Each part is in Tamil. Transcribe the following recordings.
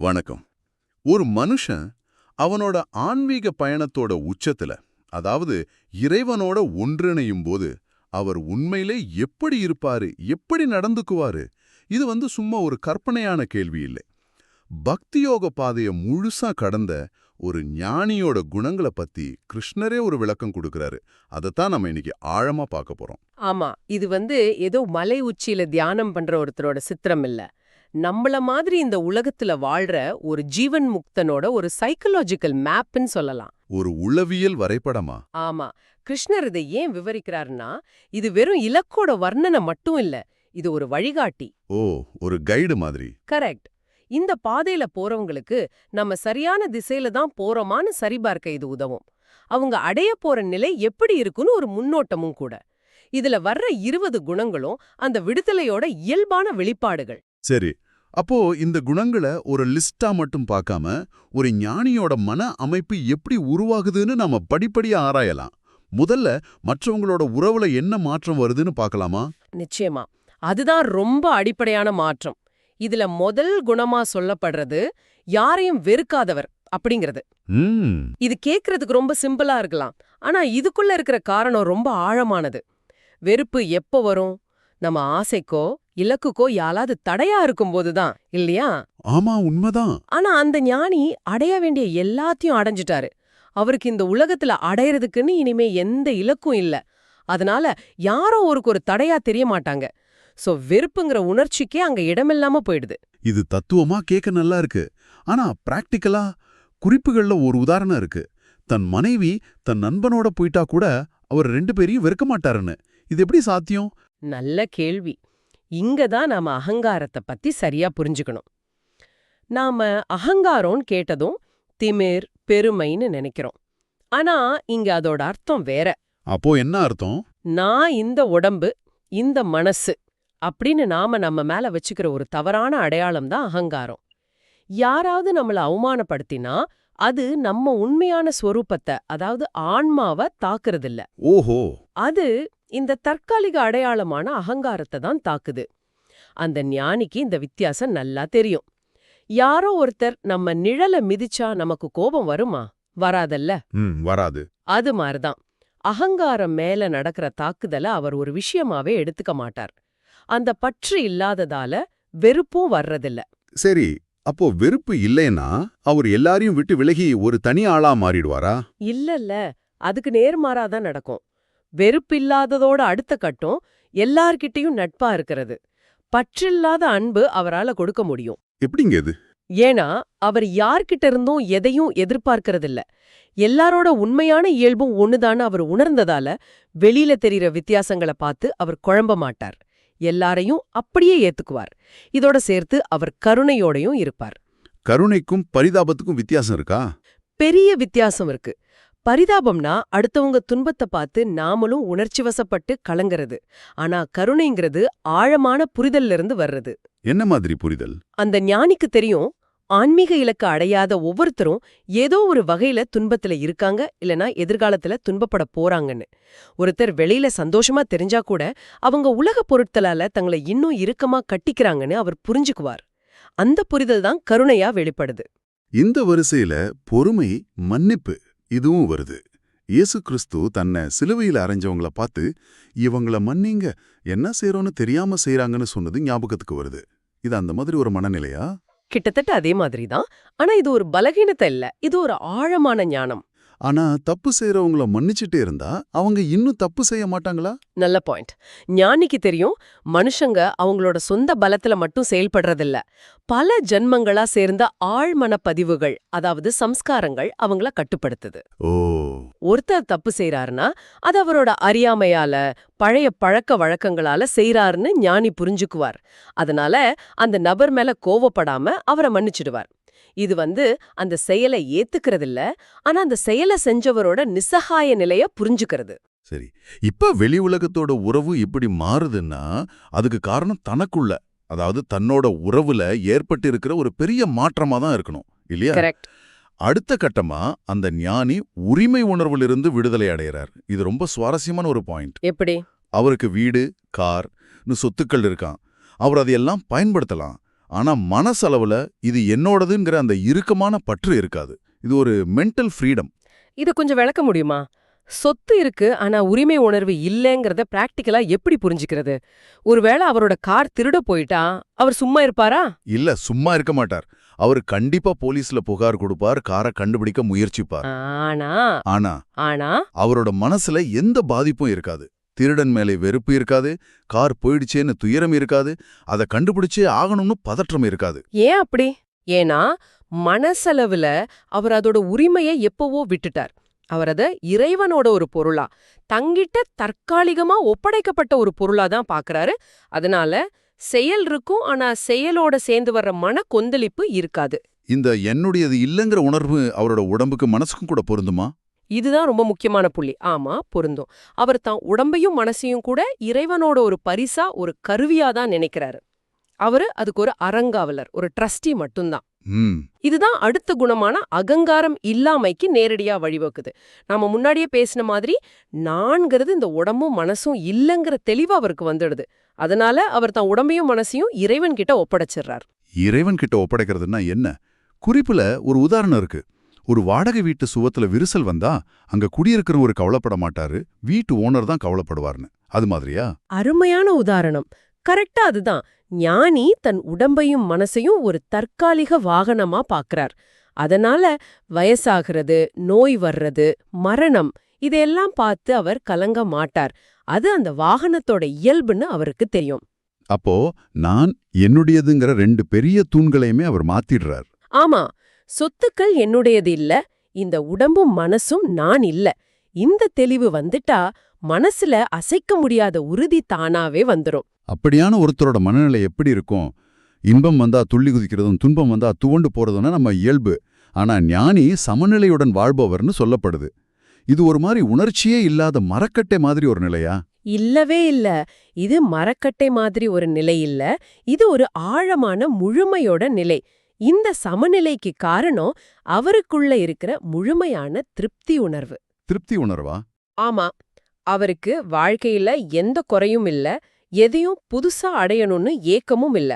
வணக்கம். ஒரு மனுஷன் அவனோட ஆன்மீக பயணத்தோட உச்சத்துல அதாவது இறைவனோட ஒன்றிணையும் போது அவர் உண்மையிலே எப்படி இருப்பாரு எப்படி நடந்துக்குவாரு இது வந்து சும்மா ஒரு கற்பனையான கேள்வி இல்லை. பக்தியோக பாதைய முழுசா கடந்த ஒரு ஞானியோட குணங்களை பத்தி கிருஷ்ணரே ஒரு விளக்கம் கொடுக்கறாரு. அதைத்தான் நம்ம இன்னைக்கு ஆழமா பார்க்க போறோம். ஆமா இது வந்து ஏதோ மலை உச்சியில தியானம் பண்ற ஒருத்தரோட சித்திரம் இல்லை. நம்மள மாதிரி இந்த உலகத்துல வாழ்ற ஒரு ஜீவன் முக்தனோட ஒரு சைக்கலாஜிக்கல் மேப்னு சொல்லலாம். ஒரு உளவியல் வரைபடமா? ஆமா. கிருஷ்ணர் இதை ஏன் விவரிக்கிறாருன்னா இது வெறும் இலக்கோட வர்ணனை மட்டும் இல்ல இது ஒரு வழிகாட்டி. ஓ ஒரு கைடு மாதிரி. கரெக்ட். இந்த பாதையில போறவங்களுக்கு நம்ம சரியான திசையில தான் போறோமான்னு சரிபார்க்க இது உதவும். அவங்க அடைய போற நிலை எப்படி இருக்குன்னு ஒரு முன்னோட்டமும் கூட. இதுல வர்ற இருபது குணங்களும் அந்த விடுதலையோட இயல்பான வெளிப்பாடுகள். சரி அப்போ இந்த குணங்களை ஒரு லிஸ்டா மட்டும் பார்க்காம ஒரு ஞானியோட மன அமைப்பு எப்படி உருவாகுதுன்னு நாம படிப்படியா ஆராயலாம். முதல்ல மற்றவங்களோட உறவுல என்ன மாற்றம் வருதுன்னு பார்க்கலாமா? நிச்சயமா. அதுதான் ரொம்ப அடிப்படையான மாற்றம். இதுல முதல் குணமா சொல்லப்படுறது யாரையும் வெறுக்காதவர் அப்படிங்கிறது. இது கேக்குறதுக்கு ரொம்ப சிம்பிளா இருக்கலாம். ஆனா இதுக்குள்ள இருக்கிற காரணம் ரொம்ப ஆழமானது. வெறுப்பு எப்போ வரும்? நம்ம ஆசைக்கோ இலக்குக்கோ யாராவது தடையா இருக்கும்போது தான் இல்லையா? ஆமா உண்மைதான். ஆனா அந்த ஞானி அடைய வேண்டிய எல்லாத்தையும் அடைஞ்சிட்டாரு. அவருக்கு இந்த உலகத்துல அடையறதுக்குன்னு இனிமே எந்த இலக்கும் இல்ல. அதனால யாரோ ஒருக்கு ஒரு தடையா தெரிய மாட்டாங்க. சோ வெறுப்புங்கிற உணர்ச்சிக்கே அங்க இடமில்லாம போயிடுது. இது தத்துவமா கேட்க நல்லா இருக்கு. ஆனா பிராக்டிக்கலா குறிப்புகள்ல ஒரு உதாரணம் இருக்கு. தன் மனைவி தன் நண்பனோட போயிட்டா கூட அவர் ரெண்டு பேரையும் வெறுக்க மாட்டாருன்னு. இது எப்படி சாத்தியம்? நல்ல கேள்வி. இங்க தான் நாம அகங்காரத்தை பத்தி சரியா புரிஞ்சுக்கணும். நாம அகங்காரம்னு கேட்டதும் திமிர் பெருமைன்னு நினைக்கிறோம். ஆனா இங்க அதோட அர்த்தம் வேற. அப்போ என்ன அர்த்தம்? நான் இந்த உடம்பு இந்த மனசு அப்படின்னு நாம நம்ம மேல வச்சுக்கிற ஒரு தவறான அடையாளம் தான் அகங்காரம். யாராவது நம்மள அவமானப்படுத்தினா அது நம்ம உண்மையான ஸ்வரூபத்தை அதாவது ஆன்மாவை தாக்குறதில்ல. ஓஹோ. அது இந்த தற்காலிக அடையாளமான அகங்காரத்தை தான் தாக்குது. அந்த ஞானிக்கு இந்த வித்தியாசம் நல்லா தெரியும். யாரோ ஒருத்தர் நம்ம நிழல மிதிச்சா நமக்கு கோபம் வருமா? வராதல்ல? வராது. அது மாதிரிதான் அகங்காரம் மேல நடக்கிற தாக்குதல அவர் ஒரு விஷயமாவே எடுத்துக்க மாட்டார். அந்த பற்று இல்லாததால வெறுப்பும் வர்றதில்ல. சரி அப்போ வெறுப்பு இல்லைன்னா அவர் எல்லாரையும் விட்டு விலகி ஒரு தனி ஆளா மாறிடுவாரா? இல்லல்ல அதுக்கு நேர்மாறாதான் நடக்கும். வெறுப்பில்லாததோட அடுத்த கட்டம் எல்லார்கிட்டயும் நட்பா இருக்கிறது. பற்றில்லாத அன்பு அவரால கொடுக்க முடியும். எப்படிங்க இது? ஏன்னா அவர் யார்கிட்ட இருந்தும் எதையும் எதிர்பார்க்கறதில்ல. எல்லாரோட உண்மையான இயல்பும் ஒண்ணுதான்னு அவர் உணர்ந்ததால வெளியில தெரியிற வித்தியாசங்களை பார்த்து அவர் குழம்ப மாட்டார். எல்லாரையும் அப்படியே ஏத்துக்குவார். இதோட சேர்த்து அவர் கருணையோடையும் இருப்பார். கருணைக்கும் பரிதாபத்துக்கும் வித்தியாசம் இருக்கா? பெரிய வித்தியாசம் இருக்கு. பரிதாபம்னா அடுத்தவங்க துன்பத்தை பார்த்து நாமளும் உணர்ச்சி வசப்பட்டு கலங்கறது. ஆனா கருணைங்கிறது ஆழமான புரிதல்ல இருந்து வர்றது. என்ன மாதிரி புரிதல்? அந்த ஞானிக்கு தெரியும் ஆன்மீக இலக்க அடையாத ஒவ்வொருத்தரும் ஏதோ ஒரு வகையில துன்பத்துல இருக்காங்க இல்லனா எதிர்காலத்துல துன்பப்பட போறாங்கன்னு. ஒருத்தர் வெளியில சந்தோஷமா தெரிஞ்சா கூட அவங்க உலக பொருட்களால தங்களை இன்னும் இறுக்கமா கட்டிக்கிறாங்கன்னு அவர் புரிஞ்சுக்குவார். அந்த புரிதல் தான் கருணையா வெளிப்படுது. இந்த வரிசையில பொறுமை மன்னிப்பு இதுவும் வருது. இயேசு கிறிஸ்து தன்னை சிலுவையில் அரைஞ்சவங்கள பார்த்து இவங்கள மன்னிங்க. என்ன செய்யறோன்னு தெரியாம செய்யறாங்கன்னு சொன்னது ஞாபகத்துக்கு வருது. இது அந்த மாதிரி ஒரு மனநிலையா? கிட்டத்தட்ட அதே மாதிரி தான் ஆனா இது ஒரு பலகீனத்தை இல்ல. இது ஒரு ஆழமான ஞானம். ஆனா தப்பு செய்றவங்கள மன்னிச்சிட்டே இருந்தா அவங்க இன்னும் தப்பு செய்ய மாட்டாங்களா? நல்ல பாயிண்ட். ஞானிக்கு தெரியும் மனுஷங்க அவங்களோட சொந்த பலத்துல மட்டும் செயல்படுறதில்ல. பல ஜன்மங்களா சேர்ந்த ஆழ்மன பதிவுகள் அதாவது சம்ஸ்காரங்கள் அவங்கள கட்டுப்படுத்துது. ஓ. ஒருத்தர் தப்பு செய்றாருன்னா அது அவரோட அறியாமையால பழைய பழக்க வழக்கங்களால செய்றாருன்னு ஞானி புரிஞ்சுக்குவார். அதனால அந்த நபர் மேல கோவப்படாம அவரை மன்னிச்சிடுவார். இது வந்து அந்த செயலை ஏத்துக்கிறதில்ல. ஆனா அந்த செயலை செஞ்சவரோட நிஸ்ஸகாய நிலைய புரிஞ்சுக்கிறது. சரி. இப்ப வெளி உலகத்தோட உறவு இப்படி மாறுதுன்னா அதுக்கு காரணம் தனக்குள்ள அதாவது தன்னோட உறவுல ஏற்பட்டு இருக்கிற ஒரு பெரிய மாற்றமா தான் இருக்கணும் இல்லையா? அடுத்த கட்டமா அந்த ஞானி உரிமை உணர்விலிருந்து விடுதலை அடையறார். இது ரொம்ப சுவாரஸ்யமான ஒரு பாயிண்ட். எப்படி? அவருக்கு வீடு கார் சொத்துக்கள் இருக்கான் அவர் அதையெல்லாம் பயன்படுத்தலாம். ஆனா மனசளவுல இது என்னோடதுங்கிற அந்த இறுக்கமான பற்று இருக்காது. இது ஒரு மென்டல் ஃப்ரீடம் இத கொஞ்சம் விளக்க முடியுமா? சொத்து இருக்கு ஆனா உரிமை உணர்வு இல்லைங்கிறத பிராக்டிக்கலா எப்படி புரிஞ்சுக்கிறது? ஒருவேளை அவரோட கார் திருட போயிட்டா அவர் சும்மா இருப்பாரா? இல்ல சும்மா இருக்க மாட்டார். அவர் கண்டிப்பா போலீஸ்ல புகார் கொடுப்பார் காரை கண்டுபிடிக்க முயற்சிப்பார். ஆனா ஆனா ஆனா அவரோட மனசுல எந்த பாதிப்பும் இருக்காது. திருடன் மேலே வெறுப்பு இருக்காது கார் போயிடுச்சேன்னு துயரம் இருக்காது அதை கண்டுபிடிச்சே ஆகணும்னு பதற்றம் இருக்காது. ஏன் அப்படி? ஏன்னா மனசளவுல அவர் அதோட உரிமையை எப்பவோ விட்டுட்டார். அவர் அத இறைவனோட ஒரு பொருளா தங்கிட்ட தற்காலிகமா ஒப்படைக்கப்பட்ட ஒரு பொருளா தான் பாக்குறாரு அதனால செயல் இருக்கும் ஆனா செயலோட சேர்ந்து வர்ற மன கொந்தளிப்பு இருக்காது. இந்த என்னுடையது இல்லைங்கிற உணர்வு அவரோட உடம்புக்கு மனசுக்கும் கூட பொருந்துமா? இதுதான் ரொம்ப முக்கியமான புள்ளி. ஆமா பொருந்தும். அவர் தான் உடம்பையும் மனசையும் கூட இறைவனோட ஒரு பரிசா ஒரு கருவியா தான் நினைக்கிறாரு. அவரு அதுக்கு ஒரு அறங்காவலர் ஒரு ட்ரஸ்டி மட்டும்தான். இதுதான் அடுத்த குணமான அகங்காரம் இல்லாமைக்கு நேரடியா வழிவகுக்குது. நாம முன்னாடியே பேசின மாதிரி நான்கிறது இந்த உடம்பும் மனசும் இல்லைங்கிற தெளிவு அவருக்கு வந்துடுது. அதனால அவர் தான் உடம்பையும் மனசையும் இறைவன் கிட்ட ஒப்படைச்சிடுறார் இறைவன் கிட்ட ஒப்படைக்கிறதுனா என்ன? குறிப்புல ஒரு உதாரணம் இருக்கு. ஒரு வாடகை வீட்டு சுவத்துல விரிசல் வந்தா அங்க குடியிருக்கிறவர் கவலைப்பட மாட்டாரு வீட்டு ஓனர் தான் கவலைப்படுவார்னு அது மாதிரியா? அருமையான உதாரணம். கரெக்டா அதுதான். ஞானி தன் உடம்பையும் மனசையும் ஒரு தற்காலிக வாகனமா பாக்குறார். அதனால வயசாகிறது நோய் வர்றது மரணம் இதையெல்லாம் பார்த்து அவர் கலங்க மாட்டார். அது அந்த வாகனத்தோட இயல்புன்னு அவருக்கு தெரியும். அப்போ நான் என்னுடையதுங்கிற ரெண்டு பெரிய தூண்களையுமே அவர் மாத்திடுறார். ஆமா சொத்துக்கள் என்னுடையது இல்ல இந்த உடம்பும் மனசும் நான் இல்ல. இந்த தெளிவு வந்துட்டா மனசுல அசைக்க முடியாத உறுதி தானாவே வந்துரும். அப்படியான ஒருத்தரோட மனநிலை எப்படி இருக்கும்? இன்பம் வந்தா துள்ளி குதிக்கிறதும் துன்பம் வந்தா துவண்டு போறதுன்னா நம்ம இயல்பு. ஆனா ஞானி சமநிலையுடன் வாழ்பவர்னு சொல்லப்படுது. இது ஒரு மாதிரி உணர்ச்சியே இல்லாத மரக்கட்டை மாதிரி ஒரு நிலையா? இல்லவே இல்ல. இது மரக்கட்டை மாதிரி ஒரு நிலை இல்ல. இது ஒரு ஆழமான முழுமையோட நிலை. இந்த சமநிலைக்கு காரணம் அவருக்குள்ள இருக்கிற முழுமையான திருப்தி உணர்வு. திருப்தி உணர்வா? ஆமா. அவருக்கு வாழ்க்கையில எந்த குறையும் இல்ல. எதையும் புதுசா அடையணும்னு ஏக்கமும் இல்ல.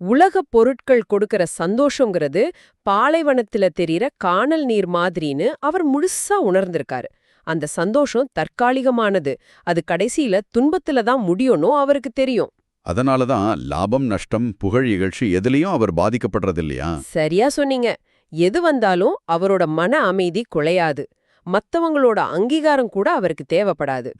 உலகப் பொருட்கள் கொடுக்கற சந்தோஷங்கிறது பாலைவனத்துல தெரியற காணல் நீர் மாதிரின்னு அவர் முழுசா உணர்ந்திருக்காரு. அந்த சந்தோஷம் தற்காலிகமானது. அது கடைசியில துன்பத்துல தான் முடியும்னு அவருக்கு தெரியும். அதனால தான் லாபம் நஷ்டம் புகழ் இகழ்ச்சி எதுலயும் அவர் பாதிக்கப்படுறது இல்லையா சரியா சொன்னீங்க. எது வந்தாலும் அவரோட மன அமைதி குலையாது. மத்தவங்களோட அங்கீகாரம் கூட அவருக்கு தேவைப்படாது.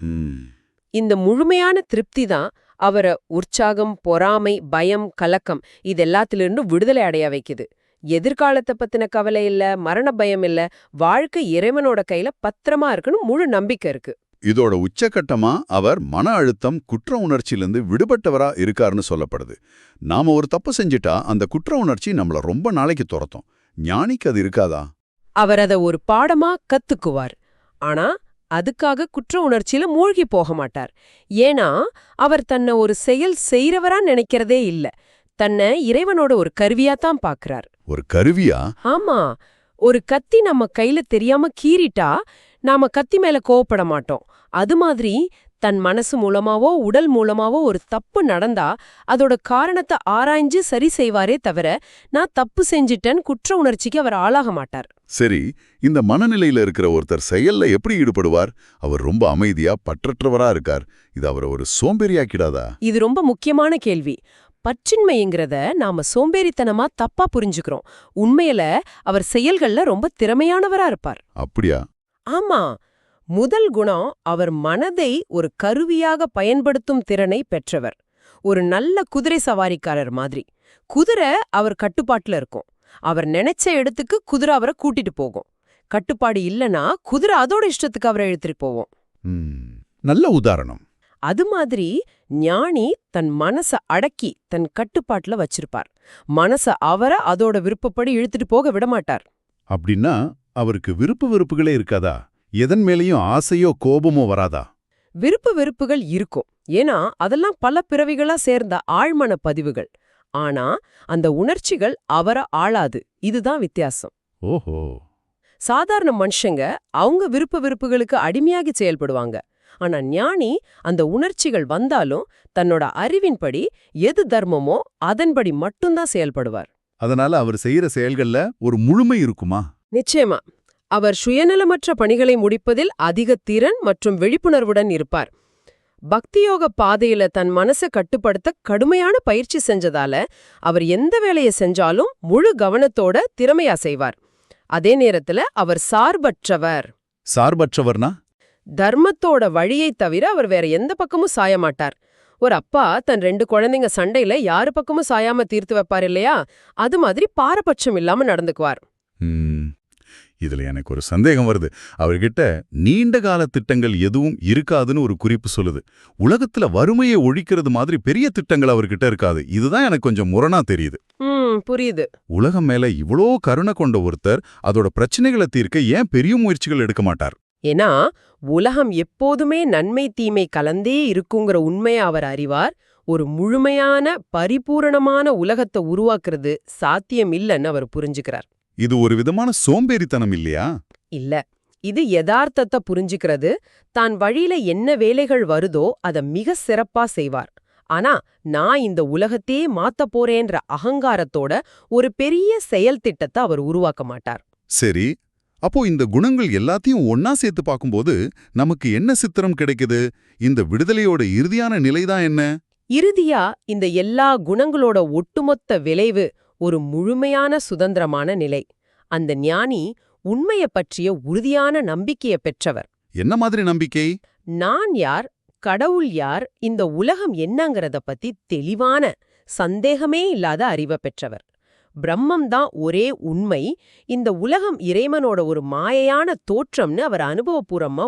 இந்த முழுமையான திருப்தி தான் அவரை உற்சாகம் பொறாமை பயம் கலக்கம் இது எல்லாத்திலிருந்து விடுதலை அடைய வைக்குது. எதிர்காலத்தை பத்தின கவலை இல்ல மரண பயம் இல்ல வாழ்க்கை இறைவனோட கையில பத்திரமா இருக்குன்னு முழு நம்பிக்கை இருக்கு. இதோட உச்சக்கட்டமா அவர் மன அழுத்தம் குற்ற உணர்ச்சியிலிருந்து விடுபட்டவரா இருக்காருன்னு சொல்லப்படுது. நாம ஒரு தப்பு செஞ்சிட்டா அந்த குற்ற உணர்ச்சி நம்மள ரொம்ப நாளைக்கு துரத்தும். ஞானிக்கு அது இருக்காதா? அவர் அத ஒரு பாடமா கத்துக்குவார். ஆனா அதுக்காக குற்ற உணர்ச்சியில மூழ்கி போக மாட்டார். ஏன்னா அவர் தன்னை ஒரு செயல் செய்றவரா நினைக்கிறதே இல்ல. தன்னை இறைவனோட ஒரு கருவியாத்தான் பாக்குறார். ஒரு கருவியா? ஆமா. ஒரு கத்தி நம்ம கையில தெரியாம கீறிட்டா நாம கத்தி மேல கோவப்பட மாட்டோம் அது மாதிரி தன் மனசு மூலமாவோ உடல் மூலமாவோ ஒரு தப்பு நடந்தா அதோட காரணத்தை ஆராய்ஞ்சு சரி செய்வாரே தவிர நான் தப்பு செஞ்சிட்டேன் குற்ற உணர்ச்சிக்கு அவர் ஆளாக மாட்டார். சரி இந்த மனநிலையில இருக்கிற ஒருத்தர் செயல்ல எப்படி ஈடுபடுவார்? அவர் ரொம்ப அமைதியா பற்றற்றவரா இருக்கார். இது அவரை ஒரு சோம்பேறியாக்கிடாதா? இது ரொம்ப முக்கியமான கேள்வி. பற்றின்மைங்கிறத நாம சோம்பேறித்தனமா தப்பா புரிஞ்சுக்கிறோம். உண்மையில அவர் செயல்கள்ல ரொம்ப திறமையானவரா இருப்பார். அப்படியா? ஆமா முதல் குணம் அவர் மனதை ஒரு கருவியாக பயன்படுத்தும் திறனை பெற்றவர். ஒரு நல்ல குதிரை சவாரிக்காரர் மாதிரி. குதிரை அவர் கட்டுப்பாட்டுல இருக்கும். அவர் நினைச்ச இடத்துக்கு குதிரை அவரை கூட்டிட்டு போகும். கட்டுப்பாடு இல்லனா குதிரை அதோட இஷ்டத்துக்கு அவரை இழுத்துட்டு போவோம் நல்ல உதாரணம். அது மாதிரி ஞானி தன் மனச அடக்கி தன் கட்டுப்பாட்டுல வச்சிருப்பார். மனச அவரை அதோட விருப்பப்படி இழுத்துட்டு போக விடமாட்டார். அப்படின்னா அவருக்கு விருப்பு வெறுப்புகளே இருக்காதா? எதன் மேலேயும் ஆசையோ கோபமோ வராதா? விருப்பு வெறுப்புகள் இருக்கும். ஏன்னா அதெல்லாம் பல பிறவிகளா சேர்ந்த ஆழ்மன பதிவுகள். ஆனா அந்த உணர்ச்சிகள் அவரை ஆளாது. இதுதான் வித்தியாசம். ஓஹோ. சாதாரண மனுஷங்க அவங்க விருப்ப வெறுப்புகளுக்கு அடிமையாகி செயல்படுவாங்க. ஆனா ஞானி அந்த உணர்ச்சிகள் வந்தாலும் தன்னோட அறிவின்படி எது தர்மமோ அதன்படி மட்டும்தான் செயல்படுவார். அதனால அவர் செய்யற செயல்கள்ல ஒரு முழுமை இருக்குமா? நிச்சயமா. அவர் சுயநலமற்ற பணிகளை முடிப்பதில் அதிக திறன் மற்றும் விழிப்புணர்வுடன் இருப்பார். பக்தியோக பாதையில தன் மனசை கட்டுப்படுத்த கடுமையான பயிற்சி செஞ்சதால அவர் எந்த வேலையை செஞ்சாலும் முழு கவனத்தோட திறமையா செய்வார். அதே நேரத்துல அவர் சார்பற்றவர். சார்பற்றவர்னா? தர்மத்தோட வழியைத் தவிர அவர் வேற எந்த பக்கமும் சாய மாட்டார். ஒரு அப்பா தன் ரெண்டு குழந்தைங்க சண்டையில யாரு பக்கமும் சாயாம தீர்த்து வைப்பார் இல்லையா? அது மாதிரி பாரபட்சம் இல்லாம நடந்துக்குவார். இதுல எனக்கு ஒரு சந்தேகம் வருது. அவர்கிட்ட நீண்ட கால திட்டங்கள் எதுவும் இருக்காதுன்னு ஒரு குறிப்பு சொல்லுது. உலகத்துல வறுமையை ஒழிக்கிறது மாதிரி பெரிய திட்டங்கள் அவர்கிட்ட இருக்காது. இதுதான் எனக்கு கொஞ்சம் முரணா தெரியுது. புரியுது. உலகம் மேல இவ்வளோ கருணை கொண்ட ஒருத்தர் அதோட பிரச்சனைகளை தீர்க்க ஏன் பெரிய முயற்சிகள் எடுக்க மாட்டார்? ஏன்னா உலகம் எப்போதுமே நன்மை தீமை கலந்தே இருக்குங்கிற உண்மையை அவர் அறிவார். ஒரு முழுமையான பரிபூரணமான உலகத்தை உருவாக்குறது சாத்தியம் இல்லைன்னு அவர் புரிஞ்சுக்கிறார். இது ஒரு விதமான சோம்பேறித்தனம் இல்லையா? இல்ல. இது யதார்த்தத்தை புரிஞ்சுக்கிறது. தான் வழியில என்ன வேலைகள் வருதோ அத மிக சிறப்பா செய்வார். ஆனா நான் இந்த உலகத்தையே மாத்தப் போறேன்ற அகங்காரத்தோட ஒரு பெரிய செயல் திட்டத்தை அவர் உருவாக்க மாட்டார். சரி. அப்போ இந்த குணங்கள் எல்லாத்தையும் ஒன்னா சேர்த்து பார்க்கும்போது நமக்கு என்ன சித்திரம் கிடைக்குது? இந்த விடுதலையோட இறுதியான நிலைதான் என்ன? இறுதியா இந்த எல்லா குணங்களோட ஒட்டுமொத்த விளைவு ஒரு முழுமையான சுதந்திரமான நிலை. அந்த ஞானி உண்மைய பற்றிய உறுதியான நம்பிக்கைய பெற்றவர். என்ன மாதிரி நம்பிக்கை? நான் யார்? கடவுள் யார்? இந்த உலகம் என்னங்கறத பத்தி தெளிவான சந்தேகமே இல்லாத அறிவை பெற்றவர். பிரம்மம் தான் ஒரே உண்மை. இந்த உலகம் இறைவனோட ஒரு மாயையான தோற்றம்னு அவர் அனுபவபூர்வமா